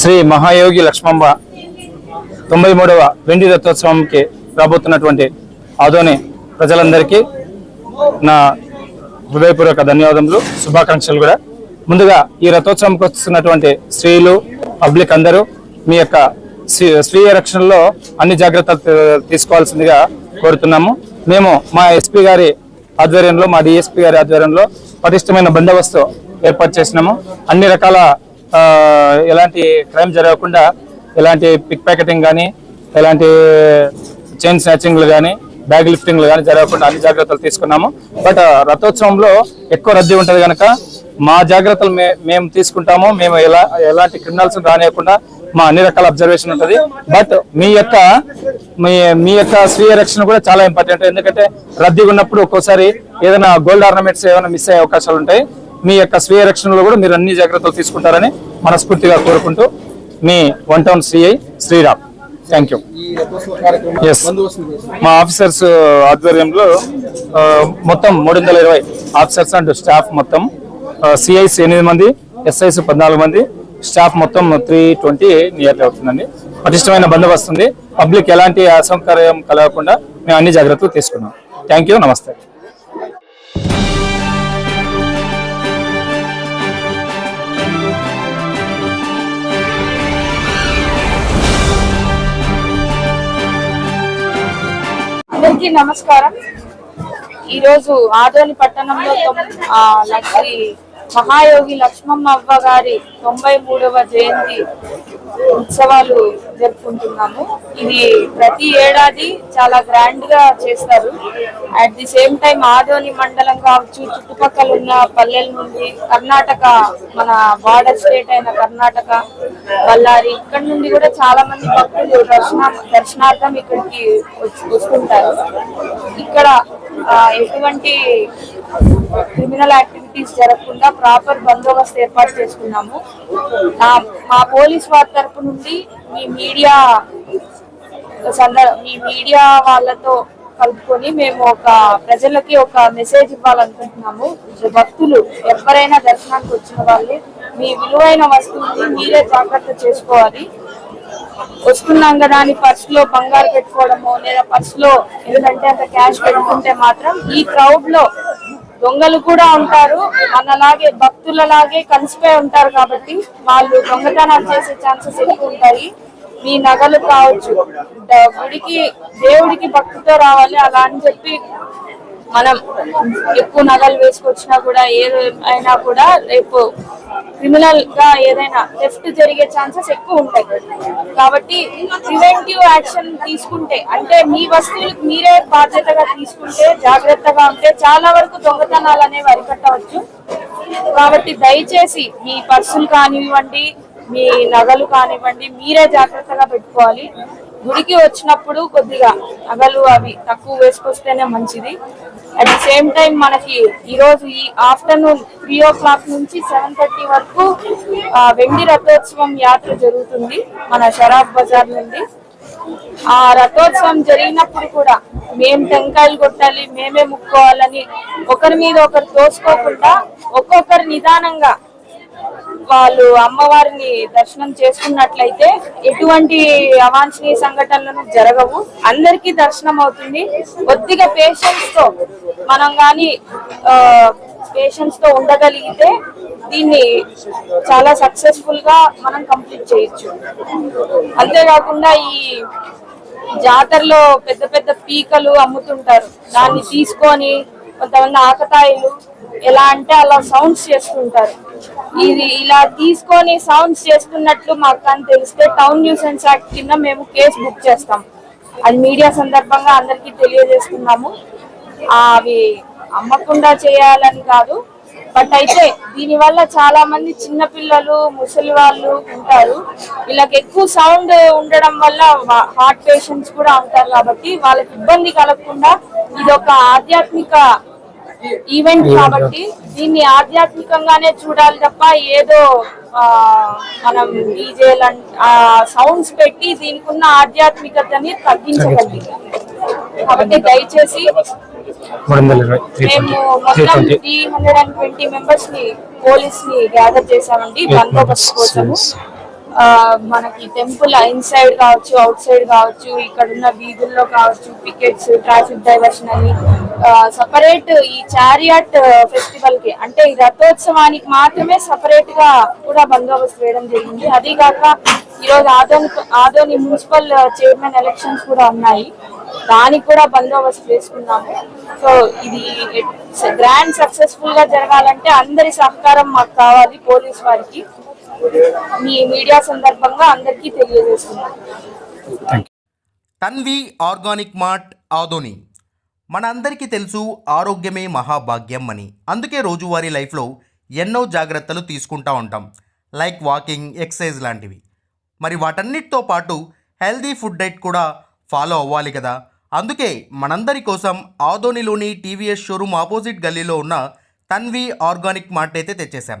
శ్రీ మహాయోగి లక్ష్మమ్మ తొంభై మూడవ వెండి రథోత్సవంకి రాబోతున్నటువంటి ఆదోని ప్రజలందరికీ నా హృదయపూర్వక ధన్యవాదములు శుభాకాంక్షలు కూడా. ముందుగా ఈ రథోత్సవంకి వస్తున్నటువంటి స్త్రీలు పబ్లిక్ అందరూ మీ యొక్క స్వీయ రక్షణలో అన్ని జాగ్రత్తలు తీసుకోవాల్సిందిగా కోరుతున్నాము. మేము మా ఎస్పీ గారి ఆధ్వర్యంలో మా డిఎస్పీ గారి ఆధ్వర్యంలో పటిష్టమైన బందోబస్తు ఏర్పాటు చేసినాము. అన్ని రకాల ఎలాంటి క్రైమ్ జరగకుండా ఎలాంటి పిక్ ప్యాకెటింగ్ కానీ ఎలాంటి చైన్ స్నాచింగ్లు కానీ బ్యాగ్ లిఫ్టింగ్లు కానీ జరగకుండా అన్ని జాగ్రత్తలు తీసుకున్నాము. బట్ రథోత్సవంలో ఎక్కువ రద్దీ ఉంటుంది కనుక మా జాగ్రత్తలు మేము తీసుకుంటాము. మేము ఎలా ఎలాంటి క్రిమినల్స్ రానియకుండా మా అన్ని రకాల అబ్జర్వేషన్ ఉంటుంది. బట్ మీ యొక్క మీ మీ యొక్క స్వీయ రక్షణ కూడా చాలా ఇంపార్టెంట్ ఎందుకంటే రద్దీగా ఉన్నప్పుడు ఒక్కోసారి ఏదైనా గోల్డ్ ఆర్నమెంట్స్ ఏమైనా మిస్ అయ్యే అవకాశాలు ఉంటాయి. మీ యొక్క స్వీయ రక్షణలో కూడా మీరు అన్ని జాగ్రత్తలు తీసుకుంటారని మనస్ఫూర్తిగా కోరుకుంటూ మీ one town CI Sriram. Thank you చేస్తారు. మా ఆఫీసర్స్ ఆధ్వర్యంలో మొత్తం మూడు వందల ఇరవై ఆఫీసర్స్ అండ్ స్టాఫ్ మొత్తం సిఐస్ ఎనిమిది మంది ఎస్ఐస్ పద్నాలుగు మంది స్టాఫ్ మొత్తం త్రీ ట్వంటీ నియర్లీ అవుతుందండి. పటిష్టమైన బందోబస్తు ఉంది. పబ్లిక్ ఎలాంటి అసౌకర్యం కలగకుండా మేము అన్ని జాగ్రత్తలు తీసుకున్నాం. థ్యాంక్ యూ నమస్తే. అందరికీ నమస్కారం. ఈరోజు ఆదోని పట్టణంలో తొమ్- మహాయోగి లక్ష్మమ్మ అవ్వ గారి తొంభై మూడవ జయంతి ఉత్సవాలు జరుపుకుంటున్నాము. ఇది ప్రతి ఏడాది చాలా గ్రాండ్గా చేస్తారు. At the same time Adoni మండలం కావచ్చు చుట్టుపక్కల ఉన్న పల్లెల నుండి కర్ణాటక మన బార్డర్ స్టేట్ అయిన కర్ణాటక బళ్ళారి ఇక్కడ నుండి కూడా చాలా మంది భక్తులు దర్శన దర్శనార్థం ఇక్కడికి వస్తుంటారు. ఇక్కడ ఎటువంటి క్రిమినల్ యాక్టివిటీస్ జరగకుండా ప్రాపర్ బందోబస్తు ఏర్పాటు చేసుకున్నాము. మా పోలీస్ వారి తరపు నుండి మీ మీడియా మీ మీడియా వాళ్ళతో కలుపుకొని మేము ఒక ప్రజలకి ఒక మెసేజ్ ఇవ్వాలనుకుంటున్నాము. భక్తులు ఎవరైనా దర్శనానికి వచ్చిన వాళ్ళు మీ విలువైన వస్తువుని మీరే జాగ్రత్త చేసుకోవాలి. వస్తున్నాం కదా అని పర్స్లో బంగారు పెట్టుకోవడము లేదా పర్స్లో ఎందుకంటే అంత క్యాష్ పెట్టుకుంటే మాత్రం ఈ క్రౌడ్లో దొంగలు కూడా ఉంటారు. మనలాగే భక్తులలాగే కలిసిపోయి ఉంటారు కాబట్టి వాళ్ళు దొంగతనాలు చేసే ఛాన్సెస్ ఎక్కువ ఉంటాయి. మీ నగలు కావచ్చు. గుడికి దేవుడికి భక్తితో రావాలి అలా అని చెప్పి మనం ఎక్కువ నగలు వేసుకొచ్చినా కూడా ఏదైనా కూడా రేపు క్రిమినల్గా ఏదైనా లెఫ్ట్ జరిగే ఛాన్సెస్ ఎక్కువ ఉంటాయి. కాబట్టి ప్రివెంటివ్ యాక్షన్ తీసుకుంటే అంటే మీ వస్తువులకు మీరే బాధ్యతగా తీసుకుంటే జాగ్రత్తగా ఉంటే చాలా వరకు దొంగతనాలు అనేవి అరికట్టవచ్చు. కాబట్టి దయచేసి మీ పర్సులు కానివ్వండి మీ నగలు కానివ్వండి మీరే జాగ్రత్తగా పెట్టుకోవాలి. గుడికి వచ్చినప్పుడు కొద్దిగా నగలు అవి తక్కువ వేసుకొస్తేనే మంచిది. అట్ సేమ్ టైం మనకి ఈరోజు ఈ ఆఫ్టర్నూన్ త్రీ ఓ క్లాక్ నుంచి సెవెన్ థర్టీ వరకు వెండి రథోత్సవం యాత్ర జరుగుతుంది మన షరాబ్ బజార్ నుండి. ఆ రథోత్సవం జరిగినప్పుడు కూడా మేం టెంకాయలు కొట్టాలి మేమే ముక్కోవాలని ఒకరి మీద ఒకరు తోసుకోకుండా ఒక్కొక్కరు నిదానంగా వాళ్ళు అమ్మవారిని దర్శనం చేసుకున్నట్లయితే ఎటువంటి అవాంఛనీయ సంఘటనలను జరగవు. అందరికీ దర్శనం అవుతుంది. కొద్దిగా పేషెన్స్తో మనం గాని పేషెన్స్తో ఉండగలిగితే దీన్ని చాలా సక్సెస్ఫుల్గా మనం కంప్లీట్ చేయొచ్చు. అంతేకాకుండా ఈ జాతరలో పెద్ద పెద్ద పీకలు అమ్ముతుంటారు. దాన్ని తీసుకొని కొంతమంది ఆకతాయిలు ఎలా అంటే అలా సౌండ్స్ చేస్తుంటారు. ఇది ఇలా తీసుకొని సౌండ్స్ చేస్తున్నట్లు మాకు అని తెలిస్తే టౌన్ న్యూసెన్స్ యాక్ట్ కింద మేము కేసు బుక్ చేస్తాం. అది మీడియా సందర్భంగా అందరికీ తెలియజేస్తున్నాము. అవి అమ్మకుండా చేయాలని కాదు. బట్ అయితే దీని వల్ల చాలా మంది చిన్నపిల్లలు ముసలి వాళ్ళు ఉంటారు. వీళ్ళకి ఎక్కువ సౌండ్ ఉండడం వల్ల హార్ట్ పేషెంట్స్ కూడా ఉంటారు కాబట్టి వాళ్ళకి ఇబ్బంది కలగకుండా ఇది ఒక ఆధ్యాత్మిక ఈవెంట్ కాబట్టి దీన్ని ఆధ్యాత్మికంగానే చూడాలి తప్ప ఏదో మనం డీజే సౌండ్స్ పెట్టి దీనికి ఉన్న ఆధ్యాత్మికతని తగ్గించగలిగాం. కాబట్టి దయచేసి మేము మొత్తం త్రీ హండ్రెడ్ అండ్ ట్వంటీ మెంబర్స్ని పోలీస్ని గ్యాదర్ చేసామండి బందోబస్తు కోసము. మనకి టెంపుల్ ఇన్సైడ్ కావచ్చు అవుట్ సైడ్ కావచ్చు ఇక్కడ ఉన్న వీధుల్లో కావచ్చు పికెట్స్ ట్రాఫిక్ డైవర్షన్ అని సపరేట్ ఈ చారియాట్ ఫెస్టివల్కి. అంటే ఈ రథోత్సవానికి మాత్రమే సపరేట్గా కూడా బందోబస్తు వేయడం జరిగింది. అదీ కాక ఈరోజు Adoni Adoni municipal chairman elections కూడా ఉన్నాయి. దానికి కూడా బందోబస్తు వేసుకున్నాము. సో ఇది గ్రాండ్ సక్సెస్ఫుల్గా జరగాలంటే అందరి సహకారం మాకు కావాలి పోలీస్ వారికి. మీ మీడియా సందర్భంగా అందరికీ తెలియజేస్తున్నాను. Tanvi organic mart Adoni. మనందరికీ తెలుసు ఆరోగ్యమే మహాభాగ్యం అని. అందుకే రోజువారీ లైఫ్లో ఎన్నో జాగ్రత్తలు తీసుకుంటా ఉంటాం. లైక్ వాకింగ్ ఎక్సర్సైజ్ లాంటివి. మరి వాటన్నిటితో పాటు హెల్దీ ఫుడ్ డైట్ కూడా ఫాలో అవ్వాలి కదా. అందుకే మనందరి కోసం ఆదోనిలోని టీవీఎస్ షోరూమ్ ఆపోజిట్ గల్లీలో ఉన్న తన్వి ఆర్గానిక్ మార్ట్ అయితే తెచ్చేసాం